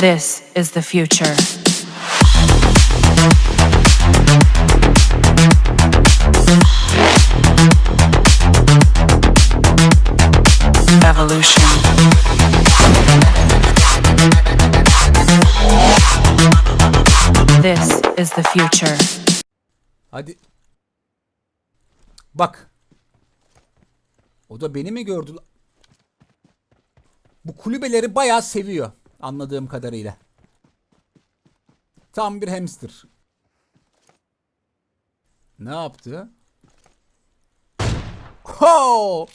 This is the future. İs the future. Hadi. Bak. O da beni mi gördü? Bu kulübeleri bayağı seviyor. Anladığım kadarıyla. Tam bir hamster. Ne yaptı? Ho!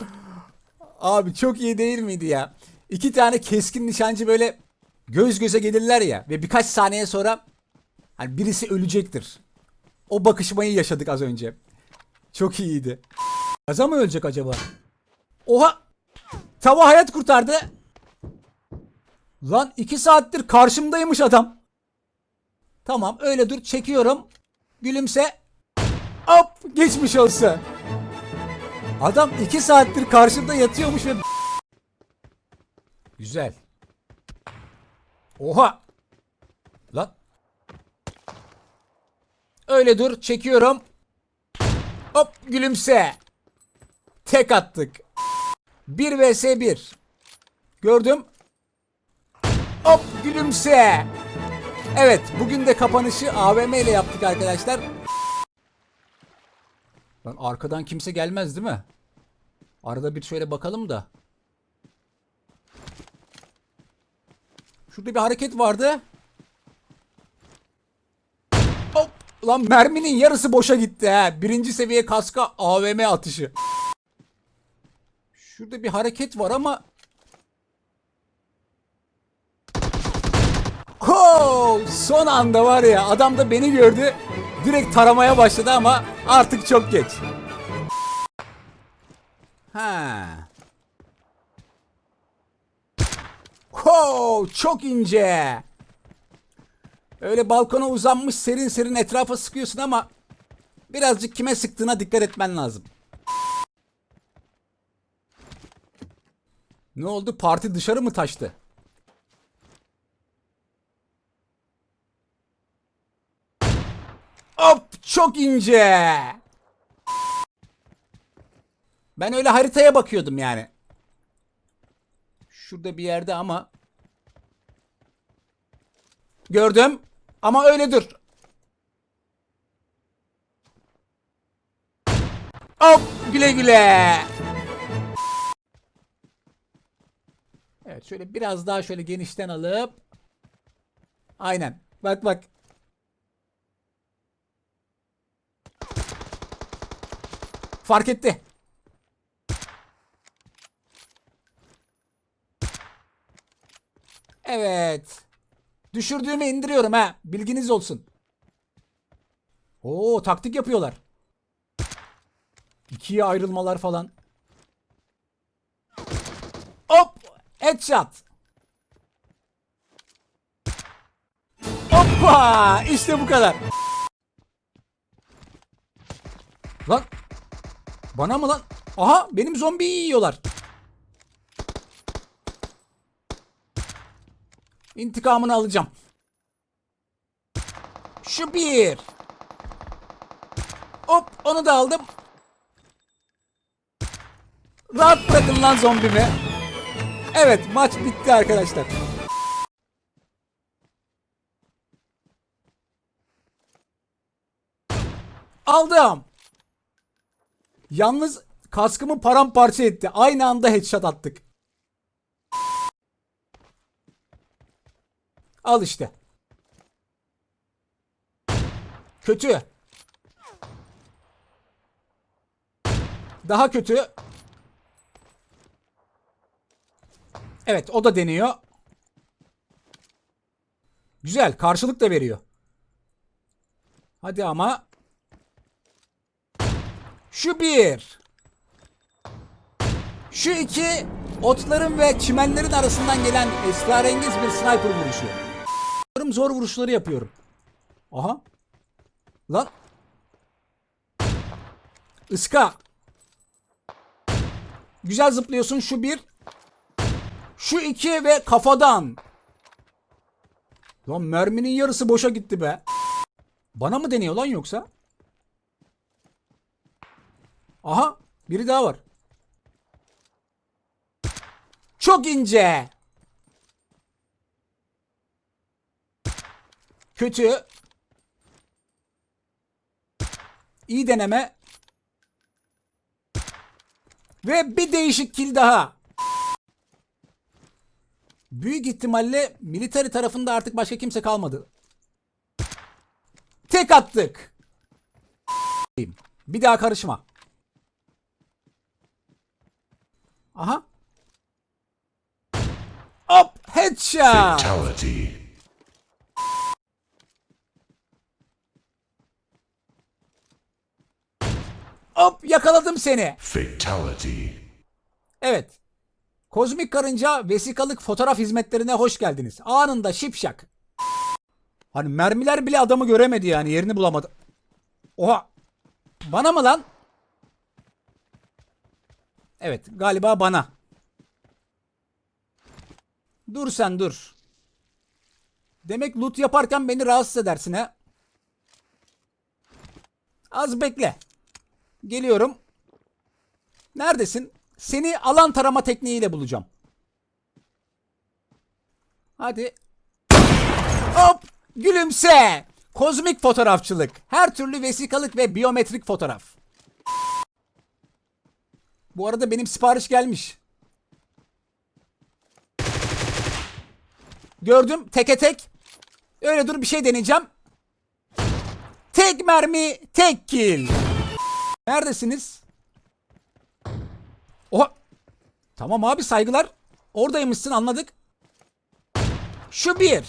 Abi çok iyi değil miydi ya? İki tane keskin nişancı böyle göz göze gelirler ya ve birkaç saniye sonra hani birisi ölecektir. O bakışmayı yaşadık az önce. Çok iyiydi. Gaza mı ölecek acaba? Oha! Tava hayat kurtardı. Lan iki saattir karşımdaymış adam. Tamam öyle dur çekiyorum. Gülümse. Hop geçmiş olsun. Adam iki saattir karşımda yatıyormuş ve... Güzel. Oha! Lan Öyle dur çekiyorum. Hop gülümse. Tek attık. 1 vs 1. Gördüm. Gülümse. Evet bugün de kapanışı AVM ile yaptık arkadaşlar. Lan arkadan kimse gelmez değil mi? Arada bir şöyle bakalım da. Şurada bir hareket vardı. Hop! Lan merminin yarısı boşa gitti ha. Birinci seviye kaska AVM atışı. Şurada bir hareket var ama... Son anda var ya adam da beni gördü. Direkt taramaya başladı ama artık çok geç. Ha. Ho! Çok ince. Öyle balkona uzanmış serin serin etrafa sıkıyorsun ama birazcık kime sıktığına dikkat etmen lazım. Ne oldu? Parti dışarı mı taştı? Hop! Çok ince. Ben öyle haritaya bakıyordum yani. Şurada bir yerde ama Gördüm. Ama öyle dur. Hop güle güle. Evet şöyle biraz daha şöyle genişten alıp. Aynen. Bak bak. Fark etti. Evet. Düşürdüğümü indiriyorum ha. Bilginiz olsun. Oo taktik yapıyorlar. İkiye ayrılmalar falan. Hop! Headshot. Hoppa! İşte bu kadar. Lan. Bana mı lan? Aha benim zombiyi yiyorlar. İntikamını alacağım. Şu bir. Hop onu da aldım. Rahat bırakın lan zombimi. Evet maç bitti arkadaşlar. Aldım. Yalnız kaskımı paramparça etti. Aynı anda headshot attık. Al işte. Kötü. Daha kötü. Evet o da deniyor. Güzel karşılık da veriyor. Hadi ama. Şu bir. Şu iki. Otların ve çimenlerin arasından gelen esrarengiz bir sniper vuruşu. Zor vuruşları yapıyorum. Aha. Lan. Iska. Güzel zıplıyorsun şu bir. Şu iki ve kafadan. Lan merminin yarısı boşa gitti be. Bana mı deniyor lan yoksa? Aha biri daha var. Çok ince. Kötü. İyi deneme. Ve bir değişik kill daha. Büyük ihtimalle military tarafında artık başka kimse kalmadı. Tek attık. Bir daha karışma. Aha. Hop headshot. Fatality. Hop yakaladım seni. Fatality. Evet. Kozmik Karınca vesikalık fotoğraf hizmetlerine hoş geldiniz. Anında şipşak. Hani mermiler bile adamı göremedi yani yerini bulamadı. Oha. Bana mı lan? Evet galiba bana. Dur sen dur. Demek loot yaparken beni rahatsız edersin ha. Az bekle. Geliyorum. Neredesin? Seni alan tarama tekniğiyle bulacağım. Hadi. Hop! Gülümse! Kozmik fotoğrafçılık. Her türlü vesikalık ve biyometrik fotoğraf. Bu arada benim sipariş gelmiş. Gördüm teke tek. Öyle dur bir şey deneyeceğim. Tek mermi, tek kill. Neredesiniz? Oha. Tamam abi saygılar. Oradaymışsın anladık. Şu bir.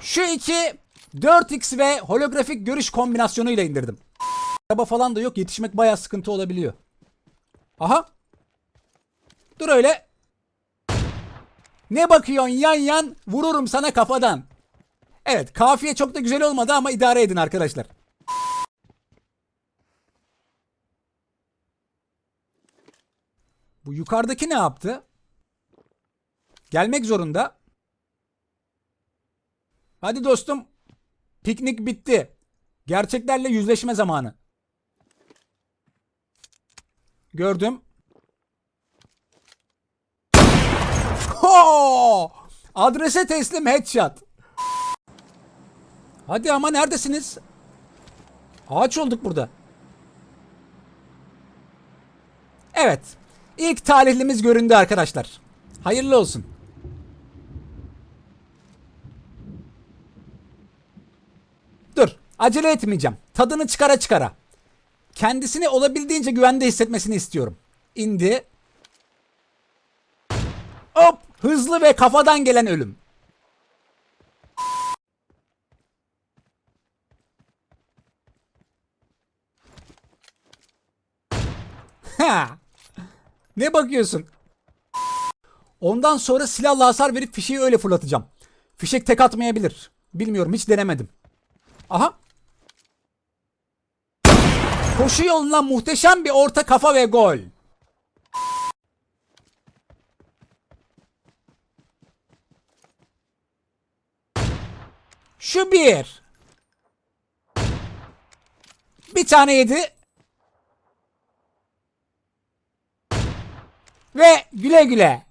Şu iki. 4x ve holografik görüş kombinasyonuyla indirdim. Araba falan da yok. Yetişmek bayağı sıkıntı olabiliyor. Aha. Dur öyle. Ne bakıyorsun yan yan? Vururum sana kafadan. Evet kafiye çok da güzel olmadı ama idare edin arkadaşlar. Bu yukarıdaki ne yaptı? Gelmek zorunda. Hadi dostum. Piknik bitti. Gerçeklerle yüzleşme zamanı. Gördüm. Ho! Adrese teslim headshot. Hadi ama neredesiniz? Ağaç olduk burada. Evet. İlk talihlimiz göründü arkadaşlar. Hayırlı olsun. Dur. Acele etmeyeceğim. Tadını çıkara çıkara. Kendisini olabildiğince güvende hissetmesini istiyorum. İndi. Hop! Hızlı ve kafadan gelen ölüm. Ha! Ne bakıyorsun? Ondan sonra silahla hasar verip fişeği öyle fırlatacağım. Fişek tek atmayabilir. Bilmiyorum hiç denemedim. Aha. Koşu yoluna muhteşem bir orta kafa ve gol. Şu bir. Bir tane yedi. Ve güle güle.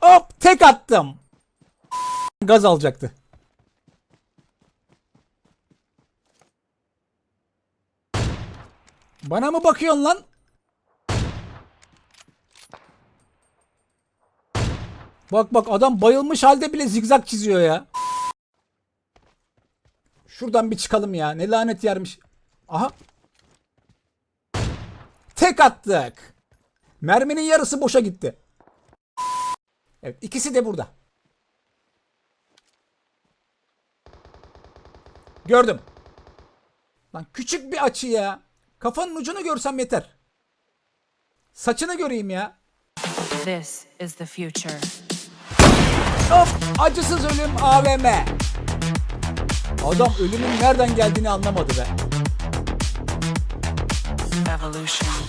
Hop tek attım. Gaz alacaktı. Bana mı bakıyorsun lan? Bak bak adam bayılmış halde bile zigzag çiziyor ya. Şuradan bir çıkalım ya. Ne lanet yermiş. Aha. Tek attık. Merminin yarısı boşa gitti. Evet ikisi de burada. Gördüm. Lan küçük bir açı ya. Kafanın ucunu görsem yeter. Saçını göreyim ya. This is the future. Hop acısız ölüm AVM. Adam ölümün nereden geldiğini anlamadı be. Evolution.